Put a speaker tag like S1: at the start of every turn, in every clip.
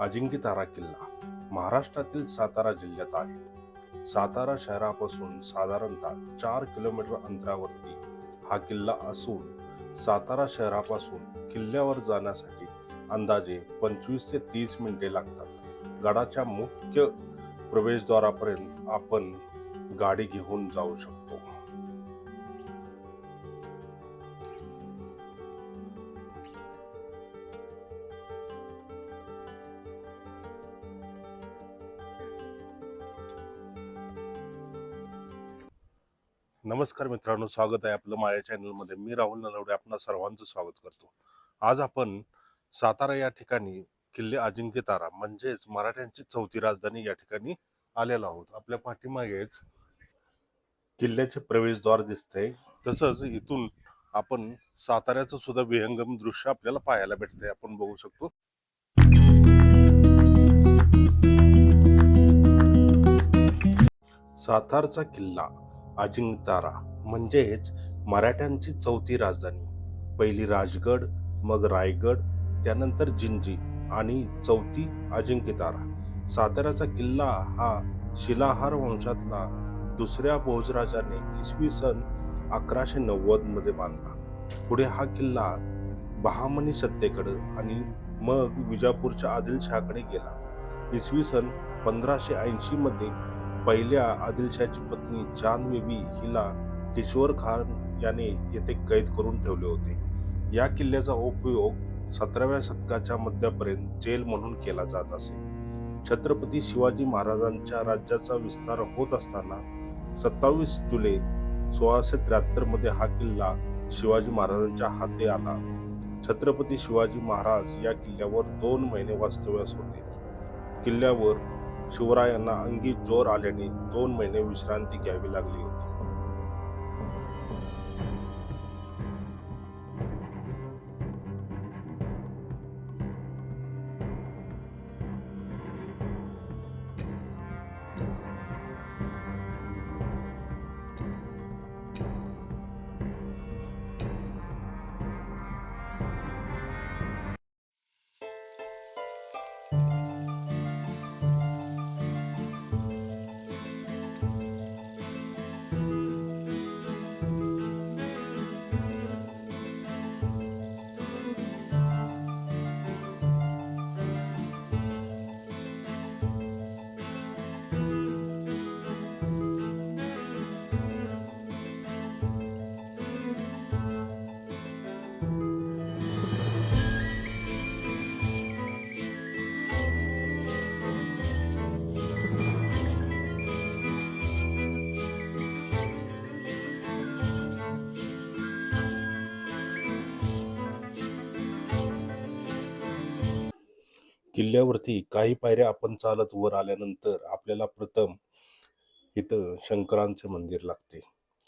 S1: अजिंक्यतारा किल्ला महाराष्ट्रातील सातारा जिल्ह्यात आहे. सातारा शहरापासून साधारणतः चार किलोमीटर अंतरावरती हा किल्ला असून सातारा शहरापासून किल्ल्यावर जाण्यासाठी अंदाजे पंचवीस ते तीस मिनिटे लागतात. गडाच्या मुख्य प्रवेशद्वारापर्यंत आपण गाडी घेऊन जाऊ शकतो. नमस्कार मित्रांनो स्वागत आहे आपलं माझ्या चॅनलमध्ये. मी राहुल नलवडे आपणा सर्वांचं स्वागत करतो. आज आपण सातारा या ठिकाणी किल्ले अजिंक्य तारा म्हणजेच मराठ्यांची चौथी राजधानी या ठिकाणी आलेलो आहोत. आपल्या पाठीमागेच किल्ल्याचे प्रवेशद्वार दिसते तसंच इथून आपण साताऱ्याचं सुद्धा विहंगम दृश्य आपल्याला पाहायला भेटते आपण बघू शकतो. सातारचा किल्ला अजिंक्यतारा म्हणजेच मराठ्यांची चौथी राजधानी. पहिली राजगड मग रायगड त्यानंतर जिंजी आणि चौथी अजिंक्यतारा. साताऱ्याचा किल्ला हा शिलाहार वंशातला दुसऱ्या भोजराजाने इसवी सन अकराशे नव्वदमध्ये बांधला. पुढे हा किल्ला बहामनी सत्तेकडे आणि मग विजापूरच्या आदिलशहाकडे गेला. इसवी सन पंधराशे ऐंशीमध्ये पहिल्या आदिलशाहची पत्नी चांद बेबी हिला किशोर खान याने येथे कैद करून ठेवले होते. या किल्ल्याचा उपयोग सतराव्या शतकाच्या मध्यापर्यंत जेल म्हणून केला जात असे. छत्रपती शिवाजी महाराजांच्या राज्याचा विस्तार होत असताना सत्तावीस जुलै सोळाशे त्र्याहत्तरमध्ये हा किल्ला शिवाजी महाराजांच्या हाती आला. छत्रपती शिवाजी महाराज या किल्ल्यावर दोन महिने वास्तव्यास होते. किल्ल्यावर शिवरायांना अंगी जोर आल्याने दोन महिने विश्रांती घ्यावी लागली होती. किल्ल्यावरती काही पायऱ्या आपण चालत वर आल्यानंतर आपल्याला प्रथम इथं शंकरांचे मंदिर लागते.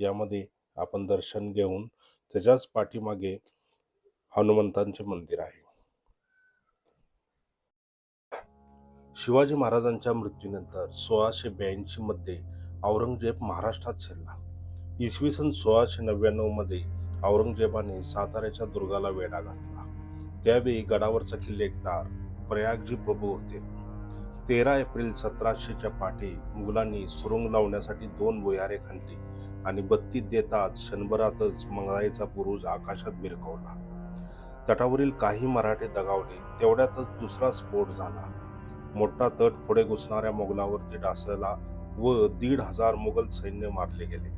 S1: यामध्ये आपण दर्शन घेऊन त्याच्याच पाठीमागे हनुमंतांचे मंदिर आहे. शिवाजी महाराजांच्या मृत्यूनंतर सोळाशे ब्याऐंशी मध्ये औरंगजेब महाराष्ट्रात शिरला. इसवी सन सोळाशे नव्याण्णवमध्ये औरंगजेबाने साताऱ्याच्या दुर्गाला वेढा घातला. त्यावेळी गडावरचा किल्लेदार प्रयागजी प्रभू होते. तेरा एप्रिल सतराशेच्या पाठी मुघलांनी सुरुंग लावण्यासाठी दोन भुयारे खणली आणि बत्ती देताच क्षणभरातच मंगळाईचा पुरुष आकाशात बिरकवला. तटावरील काही मराठे दगावले तेवढ्यातच दुसरा स्फोट झाला. मोठा तट पुढे घुसणाऱ्या मोगलावरती डासला व दीड हजार मुघल सैन्य मारले गेले.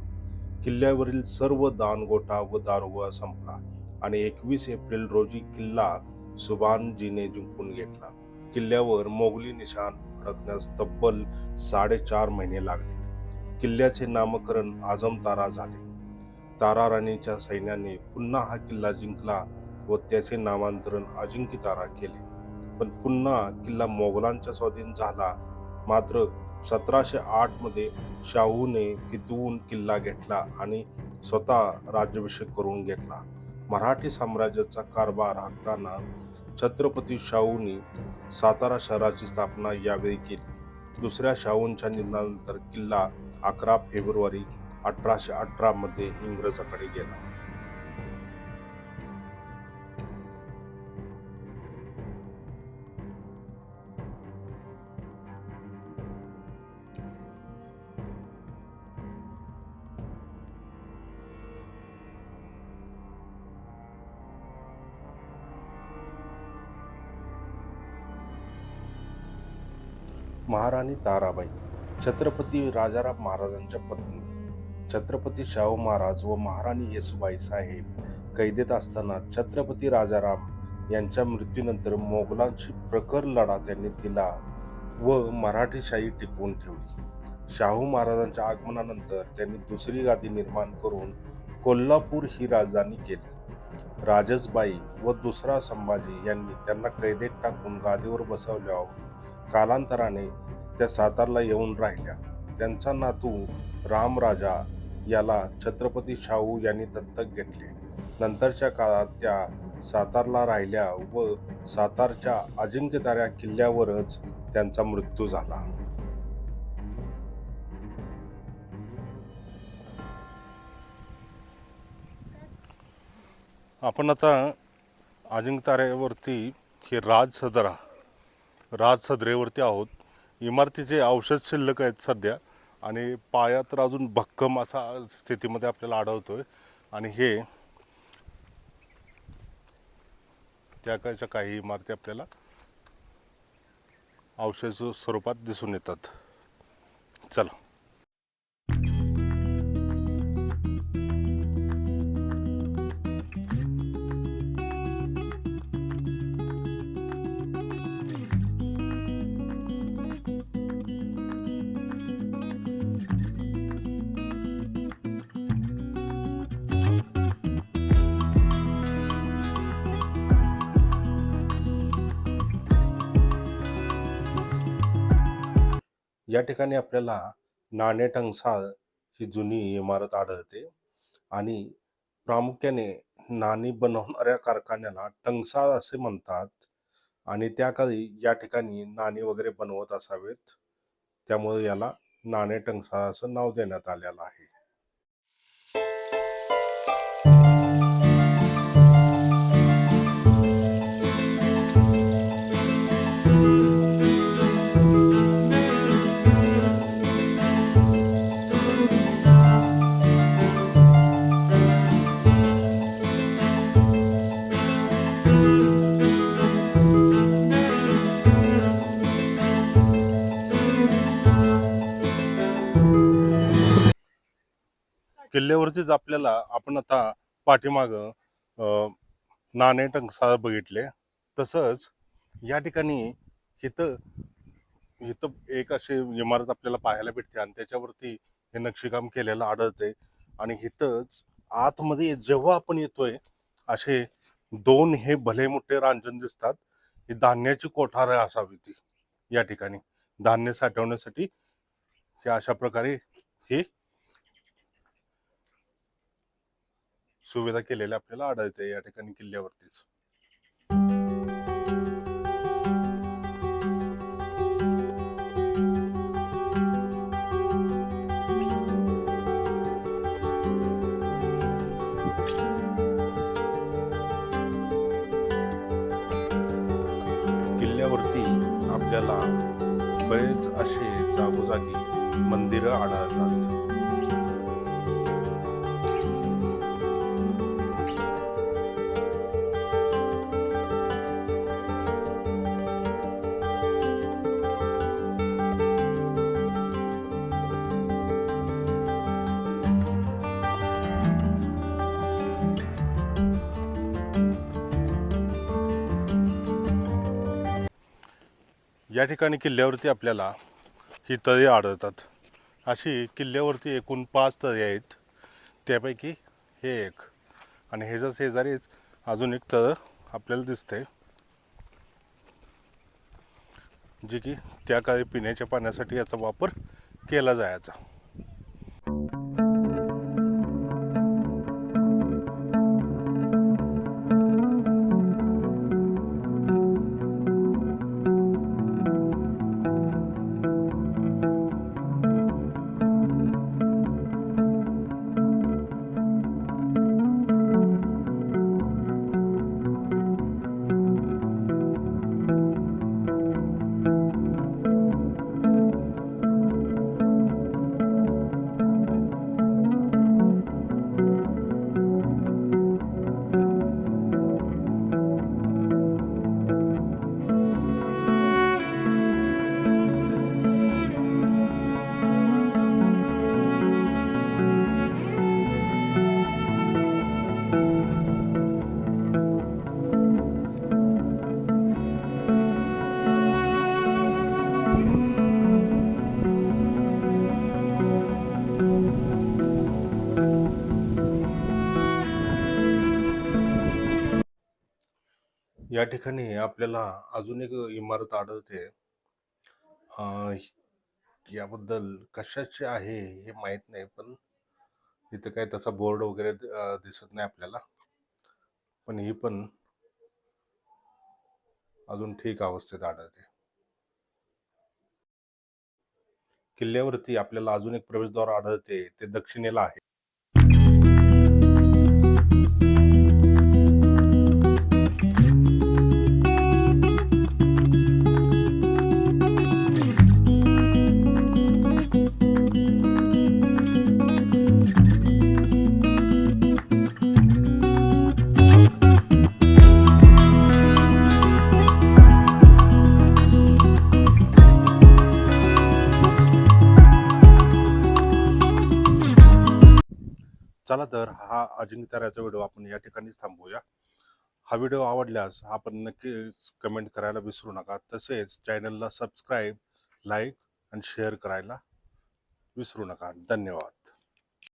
S1: किल्ल्यावरील सर्व दानगोटा व दारुगोळा संपला आणि एकवीस एप्रिल रोजी किल्ला सुबानजीने जिंकून घेतला. किल्ल्यावर मोगली निशाण अडकण्यास तब्बल साडेचार महिने लागले. किल्ल्याचे नामकरण आझम तारा झाले. तारा राणीच्या सैन्याने पुन्हा हा किल्ला जिंकला व त्याचे नामांतरण अजिंक्य तारा केले. पण पुन्हा किल्ला मोगलांच्या स्वाधीन झाला. मात्र सतराशे आठमध्ये शाहूने फितवून किल्ला घेतला आणि स्वतः राज्याभिषेक करून घेतला. मराठी साम्राज्याचा कारभार हाकताना छत्रपती शाहूंनी सातारा शहराची स्थापना यावेळी केली. दुसऱ्या शाहूंच्या निधनानंतर किल्ला अकरा फेब्रुवारी अठराशे अठरामध्ये इंग्रजाकडे गेला. महाराणी ताराबाई छत्रपती राजाराम महाराजांच्या पत्नी छत्रपती शाहू महाराज व महाराणी येसुबाई साहेब कैदेत असताना छत्रपती राजाराम यांच्या मृत्यूनंतर मोगलांशी प्रखर लढा त्यांनी दिला व मराठीशाही टिकवून ठेवली. शाहू महाराजांच्या आगमनानंतर त्यांनी दुसरी गादी निर्माण करून कोल्हापूर ही राजधानी केली. राजसबाई व दुसरा संभाजी यांनी त्यांना कैदेत टाकून गादीवर बसवल्यावर कालांतराने त्या सातारला येऊन राहिल्या. त्यांचा नातू रामराजा याला छत्रपती शाहू यांनी दत्तक घेतले. नंतरच्या काळात त्या सातारला राहिल्या व सातारच्या अजिंक्यताऱ्या किल्ल्यावरच त्यांचा मृत्यू झाला. आपण आता अजिंक्यताऱ्यावरती हे राजसदरा राजसदरेवरती आहोत. इमारतीचे अवशेष शिल्लक आहेत सध्या आणि पाया तर अजून भक्कम असा स्थितीमध्ये आपल्याला आढळतो आहे आणि हे त्या काळच्या काही इमारती आपल्याला अवशेष स्वरूपात दिसून येतात. चला. या ठिकाणी आपल्याला नाणेटंगसाळ ही जुनी इमारत आढळते आणि प्रामुख्याने नाणी बनवणाऱ्या कारखान्याला टंगसाळ असे म्हणतात आणि त्या काळी या ठिकाणी नाणी वगैरे बनवत असावेत. त्यामुळे याला नाणे टंगसाळ असं नाव देण्यात आलेलं आहे. किल्ल्यावरतीच आपल्याला आपण आता पाठीमाग नाणे टंकसाळ बघितले. तसंच या ठिकाणी इथं इथं एक अशी इमारत आपल्याला पाहायला भेटते आणि त्याच्यावरती हे नक्षीकाम केलेलं आढळते आणि इथंच आतमध्ये जेव्हा आपण येतोय असे दोन हे भले मोठे रांजण दिसतात. ही धान्याची कोठार असावी ती या ठिकाणी. धान्य साठवण्यासाठी हे अशा प्रकारे हे सुविधा केलेल्या आपल्याला आढळते या ठिकाणी किल्ल्यावरतीच. किल्ल्यावरती आपल्याला बरेच असे जागोजागी मंदिरं आढळतात. या ठिकाणी किल्ल्यावरती आपल्याला ही तळी आढळतात. अशी किल्ल्यावरती एकूण पाच तळी आहेत. त्यापैकी हे एक. आणि ह्याच्या शेजारीच अजून एक तळ आपल्याला दिसतंय. जे की त्या काळी पिण्याच्या पाण्यासाठी याचा वापर केला जायचा. या ठिकाणी आपल्याला अजून एक इमारत आढळते. अं, याबद्दल कशाचे आहे हे माहीत नाही पण इथं काय तसा बोर्ड वगैरे अं, दिसत नाही आपल्याला. पण ही पण अजून ठीक अवस्थेत आढळते. किल्ल्यावरती आपल्याला अजून एक प्रवेशद्वार आढळते ते दक्षिणेला आहे. चला तर हा अजिंक्यताऱ्याचा व्हिडिओ आपण या ठिकाणीच थांबवूया. हा व्हिडिओ आवडल्यास आपण नक्कीच कमेंट करायला विसरू नका. तसेच चॅनलला सबस्क्राईब लाईक आणि शेअर करायला विसरू नका. धन्यवाद.